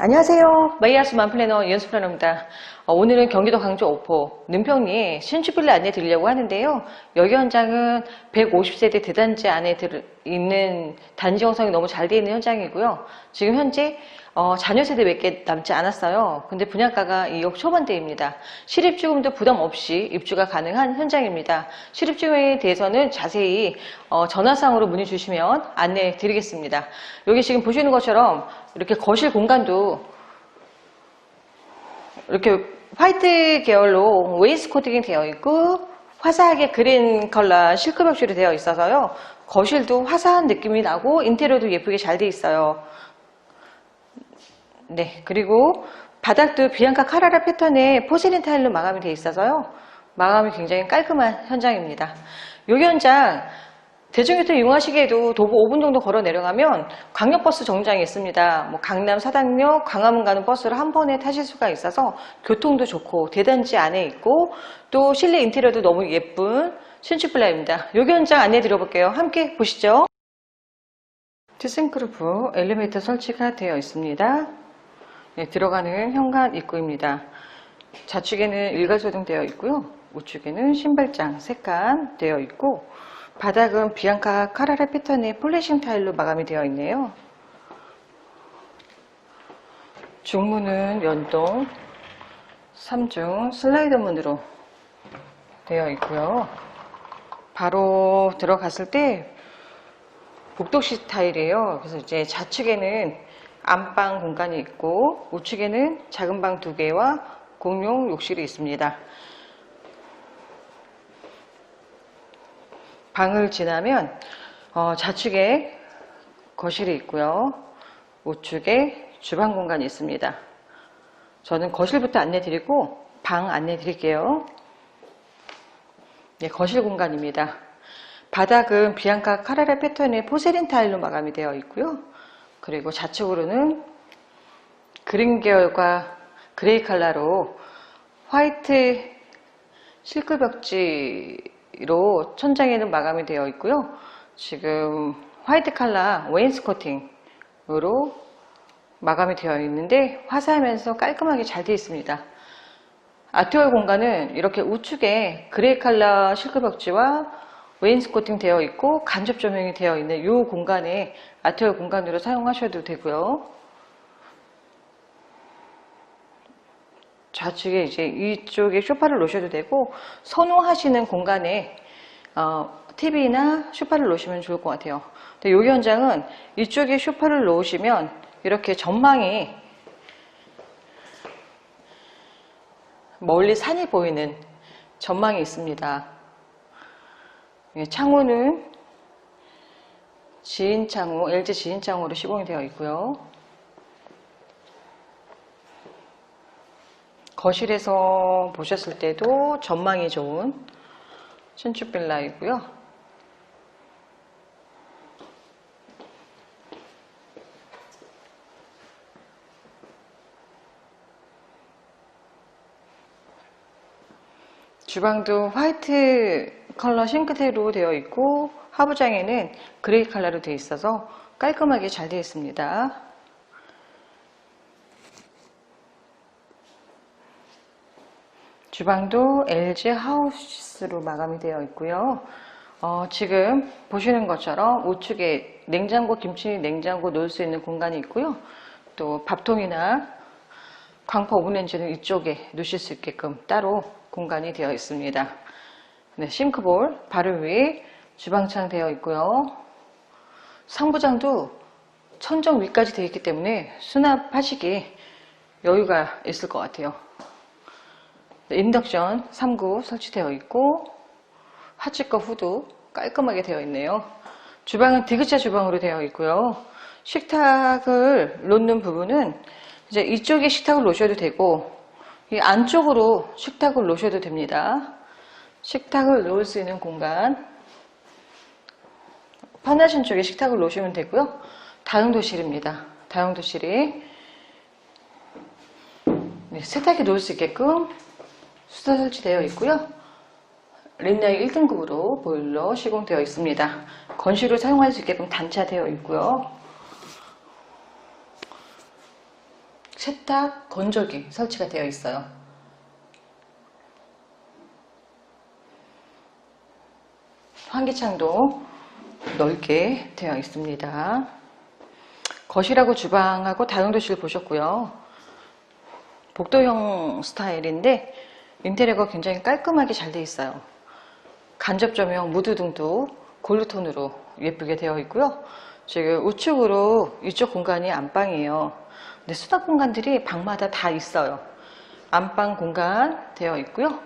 안녕하세요. 마이아스 만플래너 연수 플래너입니다. 어, 오늘은 경기도 광주 오포 능평리 신축빌라 안내 드리려고 하는데요. 여기 현장은 150세대 대단지 안에 들, 있는 단지 형성이 너무 잘 되어 있는 현장이고요. 지금 현재 어, 자녀 세대 몇 개 남지 않았어요. 근데 분양가가 2억 초반대입니다. 실입주금도 부담 없이 입주가 가능한 현장입니다. 실입주금에 대해서는 자세히 어, 전화상으로 문의 주시면 안내 드리겠습니다. 여기 지금 보시는 것처럼 이렇게 거실 공간도 이렇게 화이트 계열로 웨이스 코팅이 되어 있고 화사하게 그린 컬러 실크 벽지로 되어 있어서요. 거실도 화사한 느낌이 나고 인테리어도 예쁘게 잘 되어 있어요. 네, 그리고 바닥도 비앙카 카라라 패턴의 포세린 타일로 마감이 되어 있어서요. 마감이 굉장히 깔끔한 현장입니다. 이 현장 대중교통 이용하시기에도 도보 5분 정도 걸어 내려가면 광역버스 정류장이 있습니다. 뭐 강남 사당역, 광화문 가는 버스를 한 번에 타실 수가 있어서 교통도 좋고 대단지 안에 있고 또 실내 인테리어도 너무 예쁜 신축빌라입니다. 여기 현장 안내 드려볼게요. 함께 보시죠. 티센크루프 엘리베이터 설치가 되어 있습니다. 네, 들어가는 현관 입구입니다. 좌측에는 일괄소등 되어 있고요. 우측에는 신발장 색감 되어 있고 바닥은 비앙카 카라라 패턴의 폴리싱 타일로 마감이 되어 있네요. 중문은 연동 3중 슬라이더 문으로 되어 있고요. 바로 들어갔을 때 복도식 타일이에요. 그래서 이제 좌측에는 안방 공간이 있고 우측에는 작은 방 두 개와 공용 욕실이 있습니다. 방을 지나면 어, 좌측에 거실이 있고요. 우측에 주방 공간이 있습니다. 저는 거실부터 안내 드리고 방 안내 드릴게요. 네, 거실 공간입니다. 바닥은 비앙카 카라라 패턴의 포세린 타일로 마감이 되어 있고요. 그리고 좌측으로는 그린 계열과 그레이 컬러로 화이트 실크 벽지 로 천장에는 마감이 되어 있고요. 지금 화이트 컬러 웨인스코팅으로 마감이 되어 있는데 화사하면서 깔끔하게 잘 되어 있습니다. 아트월 공간은 이렇게 우측에 그레이 컬러 실크 벽지와 웨인스코팅 되어 있고 간접 조명이 되어 있는 이 공간에 아트월 공간으로 사용하셔도 되고요. 좌측에 이제 이쪽에 쇼파를 놓으셔도 되고 선호하시는 공간에 어, TV나 쇼파를 놓으시면 좋을 것 같아요. 근데 이 현장은 이쪽에 쇼파를 놓으시면 이렇게 전망이 멀리 산이 보이는 전망이 있습니다. 예, 창호는 지인창호, LG 지인창호로 시공이 되어 있고요. 거실에서 보셨을 때도 전망이 좋은 신축 빌라이고요. 주방도 화이트 컬러 싱크대로 되어 있고 하부장에는 그레이 컬러로 되어 있어서 깔끔하게 잘 되어 있습니다. 주방도 LG 하우스로 마감이 되어 있고요. 어, 지금 보시는 것처럼 우측에 냉장고, 김치 냉장고 놓을 수 있는 공간이 있고요. 또 밥통이나 광파 오븐렌지는 이쪽에 놓으실 수 있게끔 따로 공간이 되어 있습니다. 네, 싱크볼 바로 위에 주방창 되어 있고요. 상부장도 천정 위까지 되어 있기 때문에 수납하시기 여유가 있을 것 같아요. 네, 인덕션 3구 설치되어 있고 하측과 후도 깔끔하게 되어 있네요. 주방은 디귿자 주방으로 되어 있고요. 식탁을 놓는 부분은 이제 이쪽에 식탁을 놓으셔도 되고 이 안쪽으로 식탁을 놓으셔도 됩니다. 식탁을 놓을 수 있는 공간 편하신 쪽에 식탁을 놓으시면 되고요. 다용도실입니다. 다용도실이 네, 세탁기 놓을 수 있게끔 수도 설치되어 있고요. 린라이 1등급으로 보일러 시공되어 있습니다. 건실을 사용할 수 있게끔 단차되어 있고요. 세탁 건조기 설치가 되어 있어요. 환기창도 넓게 되어 있습니다. 거실하고 주방하고 다용도실 보셨고요. 복도형 스타일인데 인테리어가 굉장히 깔끔하게 잘 되어 있어요. 간접 조명 무드 등도 골드톤으로 예쁘게 되어 있고요. 지금 우측으로 이쪽 공간이 안방이에요. 근데 수납 공간들이 방마다 다 있어요. 안방 공간 되어 있고요.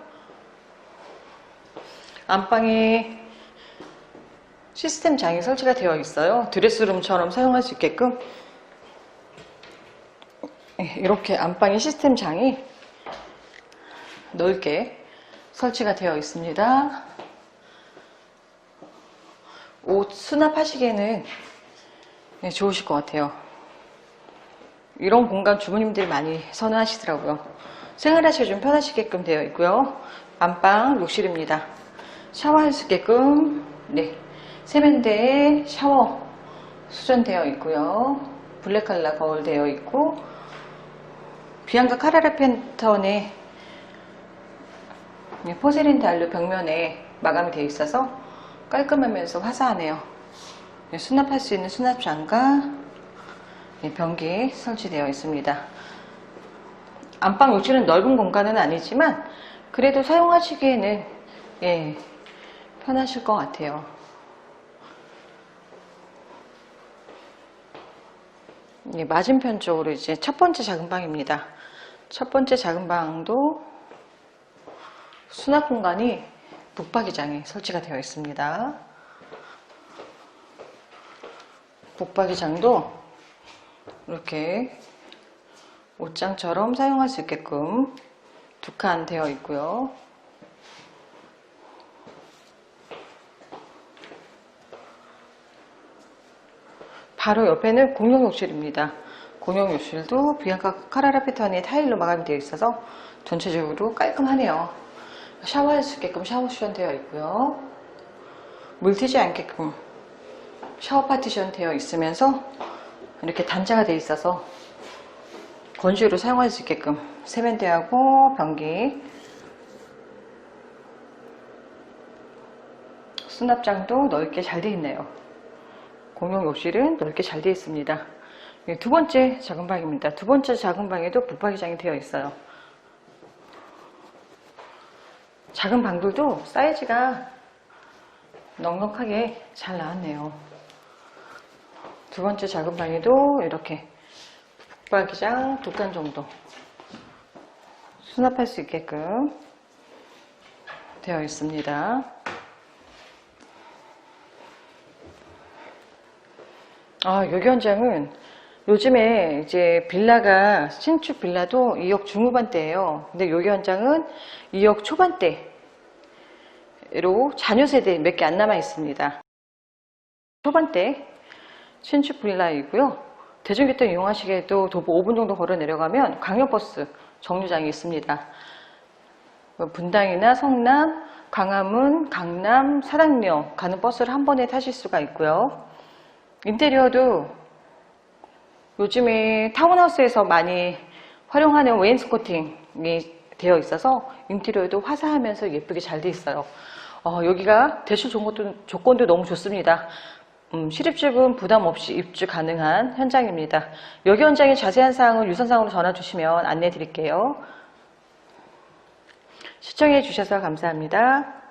안방에 시스템 장이 설치가 되어 있어요. 드레스룸처럼 사용할 수 있게끔 예, 이렇게 안방에 시스템 장이 넓게 설치가 되어 있습니다. 옷 수납하시기에는 네, 좋으실 것 같아요. 이런 공간 주부님들이 많이 선호하시더라고요. 생활하시기 좀 편하시게끔 되어 있고요. 안방 욕실입니다. 샤워할 수 있게끔 네 세면대에 샤워 수전되어 있고요. 블랙 컬러 거울 되어 있고 비앙카 카라라 펜턴의 네, 포세린 달로 벽면에 마감이 되어 있어서 깔끔하면서 화사하네요. 네, 수납할 수 있는 수납장과 네, 변기 설치되어 있습니다. 안방 욕실은 넓은 공간은 아니지만 그래도 사용하시기에는 예, 편하실 것 같아요. 예, 맞은편 쪽으로 이제 첫 번째 작은 방입니다. 첫 번째 작은 방도 수납 공간이 북박이장에 설치가 되어 있습니다. 북박이장도 이렇게 옷장처럼 사용할 수 있게끔 두 칸 되어 있고요. 바로 옆에는 공용 욕실입니다. 공용 욕실도 비앙카 카라라 패턴의 타일로 마감이 되어 있어서 전체적으로 깔끔하네요. 샤워할 수 있게끔 샤워 슈션 되어 있고요. 물 튀지 않게끔 샤워 파티션 되어 있으면서 이렇게 단자가 되어 있어서 건조로 사용할 수 있게끔 세면대하고 변기 수납장도 넓게 잘 되어 있네요. 공용 욕실은 넓게 잘 되어 있습니다. 예, 두 번째 작은 방입니다. 두 번째 작은 방에도 붙박이장이 되어 있어요. 작은 방들도 사이즈가 넉넉하게 잘 나왔네요. 두 번째 작은 방에도 이렇게 붙박이장 두 칸 정도 수납할 수 있게끔 되어 있습니다. 아, 여기 현장은 요즘에 이제 빌라가 신축 빌라도 2억 중후반대예요. 근데 여기 현장은 2억 초반대로 자녀 세대 몇 개 안 남아 있습니다. 초반대 신축 빌라이고요. 대중교통 이용하시기에도 도보 5분 정도 걸어 내려가면 광역버스 정류장이 있습니다. 뭐 분당이나 성남, 광화문, 강남, 사당역 가는 버스를 한 번에 타실 수가 있고요. 인테리어도 요즘에 타운하우스에서 많이 활용하는 웨인스코팅이 되어 있어서 인테리어도 화사하면서 예쁘게 잘 되어 있어요. 어, 여기가 대출 조건도, 조건도 너무 좋습니다. 음, 실입주금 부담 없이 입주 가능한 현장입니다. 여기 현장의 자세한 사항은 유선상으로 전화 주시면 안내 드릴게요. 시청해 주셔서 감사합니다.